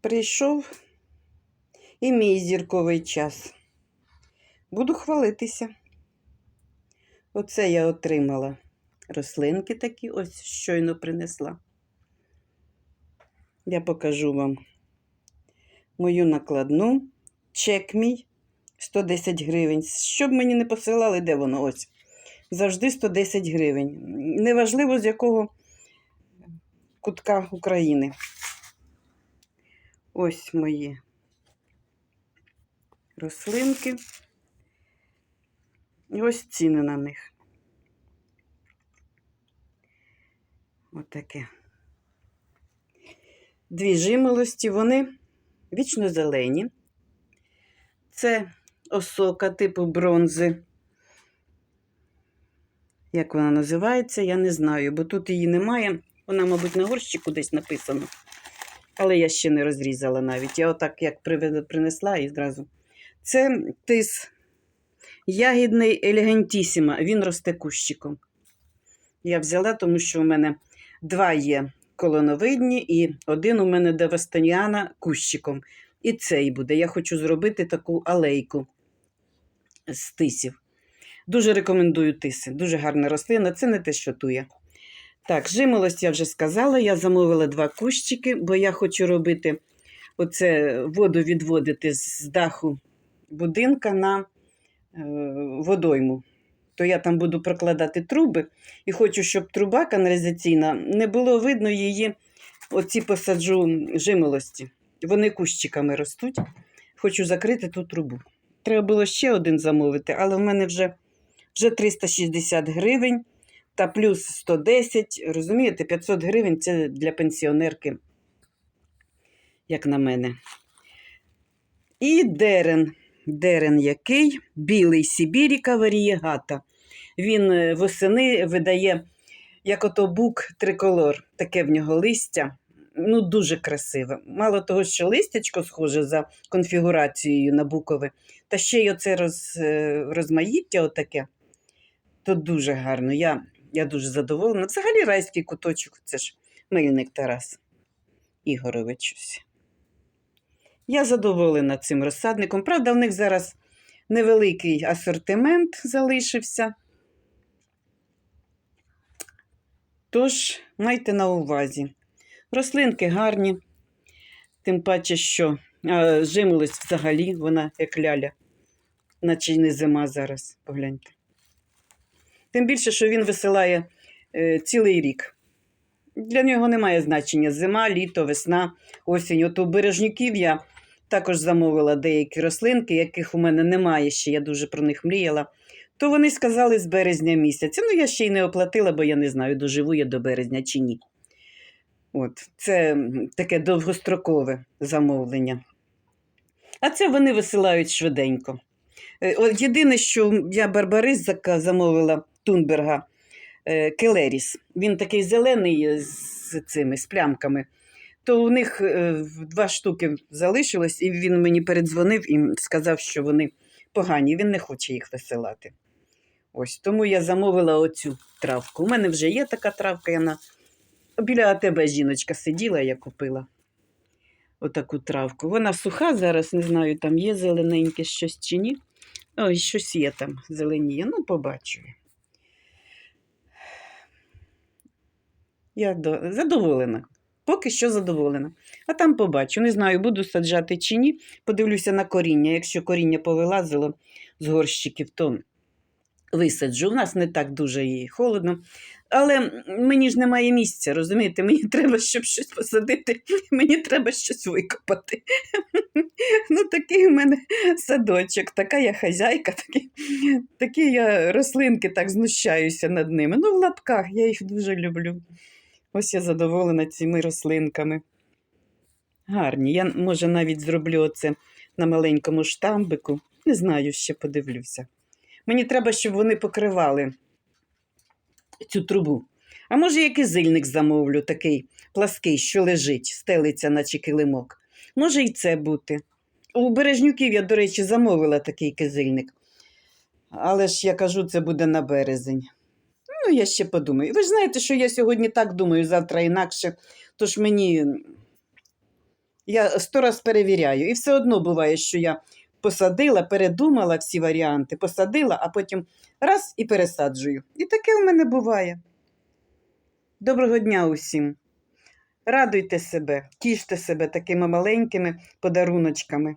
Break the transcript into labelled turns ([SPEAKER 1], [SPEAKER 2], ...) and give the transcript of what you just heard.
[SPEAKER 1] Прийшов і мій зірковий час. Буду хвалитися. Оце я отримала. Рослинки такі ось щойно принесла. Я покажу вам мою накладну. Чек мій 110 гривень. Щоб мені не посилали, де воно ось. Завжди 110 гривень. Неважливо, з якого кутка України. Ось мої рослинки. І ось ціни на них. Отаке. Дві жимолості, вони вічно зелені. Це осока типу бронзи. Як вона називається, я не знаю, бо тут її немає. Вона, мабуть, на горщику десь написано. Але я ще не розрізала навіть. Я отак як принесла і зразу. Це тис ягідний елегантісіма. Він росте кущиком. Я взяла, тому що у мене два є колоновидні, і один у мене девастаніана кущиком. І цей буде. Я хочу зробити таку алейку з тисів. Дуже рекомендую тиси. Дуже гарна рослина. Це не те, що тує. Так, жимолость я вже сказала. Я замовила два кущики, бо я хочу робити оце воду відводити з даху будинка на е, водойму. То я там буду прокладати труби і хочу, щоб труба каналізаційна не було видно її. Оці посаджу жимолості. Вони кущиками ростуть. Хочу закрити ту трубу. Треба було ще один замовити, але в мене вже, вже 360 гривень та плюс 110. Розумієте, 500 гривень це для пенсіонерки, як на мене. І дерен. Дерен який? Білий Сибіріка варієгата. Він е, восени видає, як ото бук триколор, таке в нього листя. Ну, дуже красиве. Мало того, що листячко схоже за конфігурацією на букове, та ще й оце роз, е, розмаїття отаке, то дуже гарно. Я, я дуже задоволена. Взагалі райський куточок, це ж мильник Тарас Ігорович. Я задоволена цим розсадником. Правда, в них зараз невеликий асортимент залишився. Тож, майте на увазі. Рослинки гарні, тим паче, що жимолость взагалі, вона як ляля, наче й не зима зараз, погляньте. Тим більше, що він висилає е, цілий рік. Для нього немає значення зима, літо, весна, осінь. От у бережнюків я також замовила деякі рослинки, яких у мене немає ще, я дуже про них мріяла. То вони сказали з березня місяця. Ну, я ще й не оплатила, бо я не знаю, доживу я до березня чи ні. От, це таке довгострокове замовлення. А це вони висилають швиденько. Е, От єдине, що я барбарис замовила Тунберга е, Келеріс. Він такий зелений з цими з плямками. То у них е, два штуки залишилось, і він мені передзвонив і сказав, що вони погані, він не хоче їх висилати. Ось тому я замовила оцю травку. У мене вже є така травка, я біля АТБ жіночка сиділа, я купила отаку травку. Вона суха зараз, не знаю, там є зелененьке щось чи ні. Ой, щось є там зеленіє. Ну, побачу. Я. Задоволена. Поки що задоволена. А там побачу. Не знаю, буду саджати чи ні. Подивлюся на коріння. Якщо коріння повилазило з горщиків, то висаджу. У нас не так дуже і холодно. Але мені ж немає місця, розумієте? Мені треба, щоб щось посадити, мені треба щось викопати. Ну, такий у мене садочок, така я хазяйка, такі, такі я рослинки так знущаюся над ними. Ну, в лапках, я їх дуже люблю. Ось я задоволена цими рослинками. Гарні. Я, може, навіть зроблю оце на маленькому штамбику. Не знаю, ще подивлюся. Мені треба, щоб вони покривали цю трубу. А може, я кизильник замовлю, такий плаский, що лежить, стелиться, наче килимок. Може, і це бути. У бережнюків я, до речі, замовила такий кизильник. Але ж я кажу, це буде на березень. Ну, я ще подумаю. Ви ж знаєте, що я сьогодні так думаю, завтра інакше. Тож мені Я сто раз перевіряю. І все одно буває, що я посадила, передумала всі варіанти, посадила, а потім раз і пересаджую. І таке у мене буває. Доброго дня усім. Радуйте себе, тіште себе такими маленькими подаруночками.